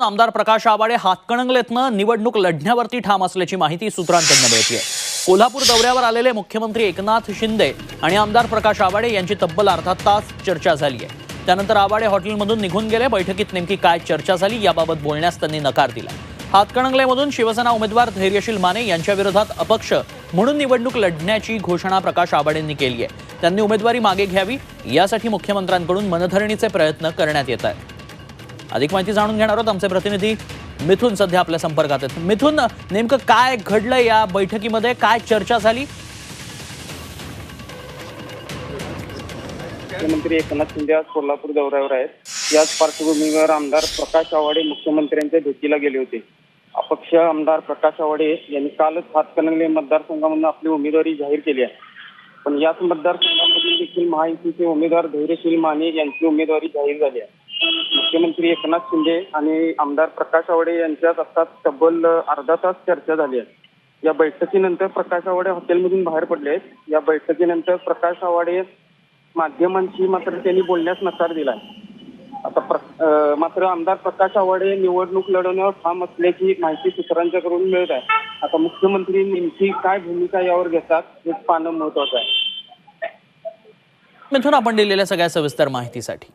आमदार प्रकाश आवाडे हातकणंगलेतनं निवडणूक लढण्यावरती ठाम असल्याची माहिती सूत्रांकडनं मिळते कोल्हापूर दौऱ्यावर आलेले मुख्यमंत्री एकनाथ शिंदे आणि आमदार प्रकाश आवाडे यांची तब्बल अर्धा तास चर्चा झाली आहे. त्यानंतर आवाडे हॉटेलमधून निघून गेले. बैठकीत नेमकी काय चर्चा झाली याबाबत बोलण्यास त्यांनी नकार दिला. हातकणंगलेमधून शिवसेना उमेदवार धैर्यशील माने यांच्या विरोधात अपक्ष म्हणून निवडणूक लढण्याची घोषणा प्रकाश आवाडेंनी केली आहे. त्यांनी उमेदवारी मागे घ्यावी यासाठी मुख्यमंत्र्यांकडून मनधरणीचे प्रयत्न करण्यात येत आहेत. अधिक माहिती जाणून घेणार आहोत. आमचे प्रतिनिधी मिथून सध्या आपल्या संपर्कात आहेत. मिथून नेमकं काय घडलं या बैठकीमध्ये? काय चर्चा झाली? मुख्यमंत्री एकनाथ शिंदे आज कोल्हापूर दौऱ्यावर आहेत. याच पार्श्वभूमीवर आमदार प्रकाश आवाडे मुख्यमंत्र्यांच्या भेटीला गेले होते. अपक्ष आमदार प्रकाश आवाडे यांनी कालच हातकणंगले मतदारसंघामधून आपली उमेदवारी जाहीर केली आहे. पण याच मतदारसंघामधून देखील महायुतीचे उमेदवार धैर्यशील माने यांची उमेदवारी जाहीर झाली आहे. मुख्यमंत्री एकनाथ शिंदे आणि आमदार प्रकाश आवाडे यांच्यात आता तब्बल अर्धा तास चर्चा झाली आहे. या बैठकीनंतर प्रकाश आवाडे हॉटेलमधून बाहेर पडले आहेत. या बैठकीनंतर प्रकाश आवाडे माध्यमांशी मात्र त्यांनी बोलण्यास नकार दिलाय आता मात्र आमदार प्रकाश आवाडे निवडणूक लढवण्यावर ठाम असल्याची माहिती सूत्रांच्याकडून मिळत आहे. आता मुख्यमंत्री नेमकी काय भूमिका यावर घेतात हे पाहणं महत्वाचं आहे. मिथून आपण दिलेल्या सगळ्या सविस्तर माहितीसाठी.